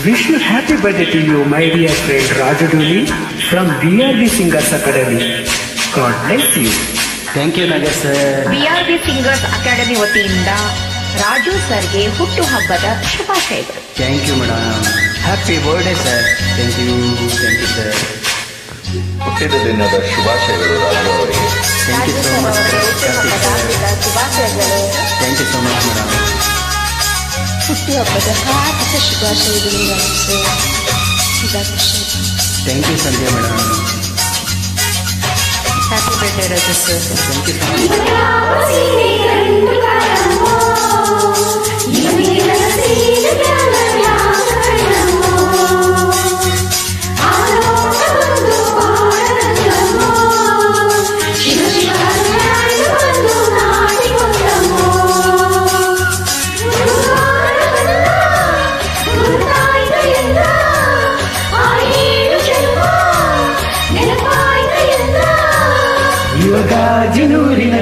Wish you happy birthday to you, my dear friend Raju Duli from B Singers Academy. God bless you. Thank you Nagar sir B R B Singers Academy ವತಿಯಿಂದ ರಾಜು ಸರ್ಗೆ ಹುಟ್ಟುಹಬ್ಬದ ಶುಭಾಶಯಗಳು. Thank you madam happy birthday sir thank you thank you sir ಹುಟ್ಟಿದ ದಿನದ ಶುಭಾಶಯಗಳು ರಾಜು ಅವರಿಗೆ. Thank you so much ಶುಭಾಶಯಗಳು. Thank you so much madam ಹುಟ್ಟುಹಬ್ಬದ ಹಾರ್ದಿಕ ಶುಭಾಶಯಗಳು ರಾಜು ಸರ್ ಶುಭಾಶಯ thank you Sandhya madam happy birthday Raju sir thank you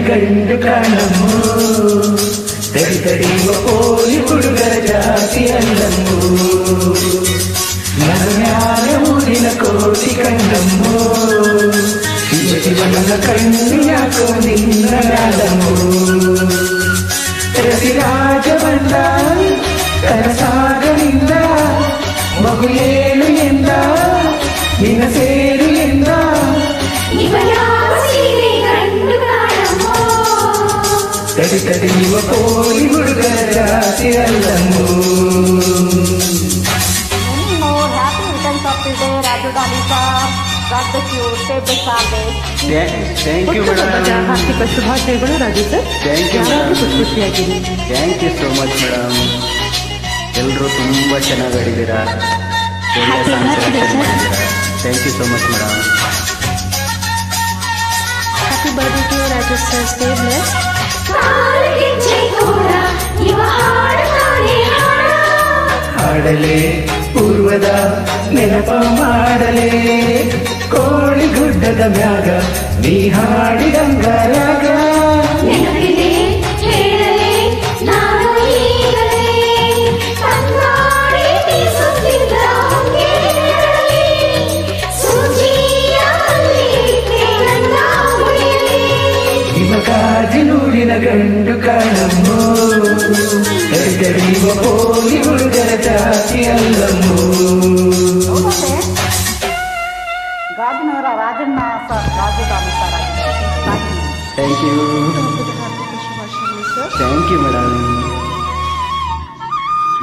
ಗಂಡು ಕಾಣಮ್ಮು ತಡಿ ತಡಿಯುವ ಕೋಲಿ ಹುಡುಗರ ಜಾತಿ ಅಲ್ಲಮ್ಮು ನಗಮ್ಯಾಲ ಊರಿನ ಕೋಟಿ ಕಂಡಮ್ಮು ಶಿವ ಶಿವನ ಕಣ್ಣು ಯಾಕೋ ನಿನ್ನ ನಾದಮ್ಮು ರವಿರಾಜ ಬಂದ ಕನಸಾಗಲಿಂದ ಮಗು ಏಳು ಎಂದ ನಿನ್ನ bless you. Stay big family. Thank you ಹುಟ್ಟುಹಬ್ಬದ ಮೇಡಮ್ ಹಾರ್ದಿಕ ಶುಭಾಶಯಗಳು ರಾಜು ಸರ್ ಥ್ಯಾಂಕ್ ಯು ಯಾವಾಗಲೂ ಖುಷಿ madam ಖುಷಿಯಾಗಿರಿ thank you so much madam ಎಲ್ಲರೂ ತುಂಬ ಚೆನ್ನಾಗಿ ಆಡಿದ್ದೀರಾ ಒಳ್ಳೆ Happy song birthday, selection sir. ಮಾಡಿದ್ದೀರಾ thank you so much madam Happy birthday to you, Raju sir. Stay blessed. ಹಾಡಲೆ ಪೂರ್ವದ ನೆನಪ ಮಾಡಲೆ ಕೋಳಿ ಗುಡ್ಡದ ಮ್ಯಾಗ ನೀ ಹಾಡಿದಂಗ ಗಂಡು ಕಾಣಮ್ಮು ಜಾತಿ ಅಲ್ಲಮ್ಮು ಗಾಜಿನವರ Rajanna sir Raju sir thank you thank you madam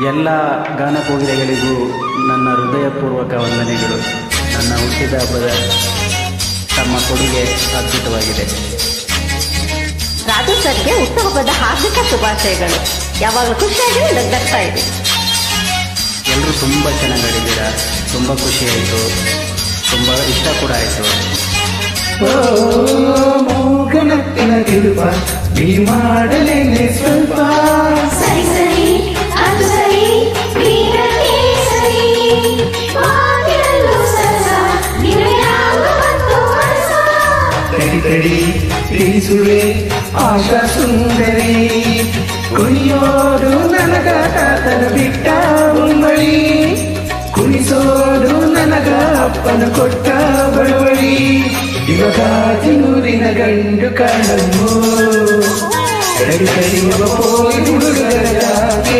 ಎಲ್ಲ ಗಾನಕೋಗಿಲೆಗಳಿಗೂ ನನ್ನ ಹೃದಯಪೂರ್ವಕ ವಂದನೆಗಳು. ನನ್ನ ಹುಟ್ಟಿದ ಹಬ್ಬದ ತಮ್ಮ ಕೊಡುಗೆ ಅದ್ಭುತವಾಗಿದೆ ರಾಜು ಸರ್ಗೆ ಹುಟ್ಟುಹಬ್ಬದ ಹಾರ್ದಿಕ ಶುಭಾಶಯಗಳು. ಯಾವಾಗಲೂ ಖುಷಿಯಾಗಿ ನಗ್ನಗ್ತಾ ಇದೆ. ಎಲ್ಲರೂ ತುಂಬ ಚೆನ್ನಾಗಿ ಆಡಿದ್ದೀರಾ ತುಂಬ ಖುಷಿಯಾಯಿತು ತುಂಬ ಇಷ್ಟ ಕೂಡ ಆಯಿತು. ಓ ಮೂಗನತ್ತಿನ ತಿರುಪ ನೀ ಮಾಡಲೇನೆ ಸ್ವಲ್ಪ. ಸರಿ ಸರಿ ಅದು ಸರಿ. ನೀನಕ್ಕೆ ಸರಿ. ಮಾತಿನಲ್ಲೂ ಸರಸ ನಿನಗ್ಯಾವ ಮತ್ತು ಅರಸ ತಡಿ ತಡಿ ತಿಳಿಸುವೆ ಆಶಾ ಸುಂದರಿ ಕುಣಿಯೋದು ನನಗ ತಾತನ ಬಿಟ್ಟ ಉಂಬಳಿ ಕುಣಿಸೋದು ನನಗ ಅಪ್ಪನ ಕೊಟ್ಟ ಬಳುವಳಿ ಇವಾಗ ಜಿನೂರಿನ ಗಂಡು ಕಾಣಮ್ಮು ತಡಿ ತಡಿಯುವ ಪೋಯಿ ಹುಡುಗರ ಜಾತಿ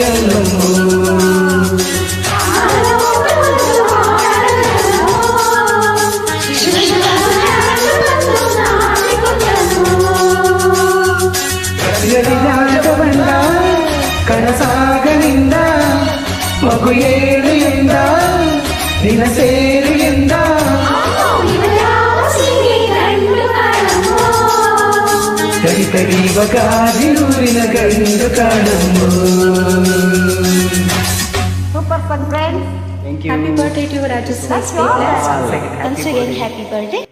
ಅಲ್ಲಮ್ಮು ಗಡಿಯಾದ ಬಣ್ಣ ಕನಸಾಗಲಿಂದ ಮಗು ಏಳು ಎಂದ ನಿನ ಸೇರು ಎಂದ ತಡಿ ತಡಿಯುವ ಗಾಜಿನೂರಿನ ಗಂಡು ಕಾಣಮ್ಮು super son friends thank you Happy birthday to you, Raju sir. Stay blessed. Once again, happy birthday.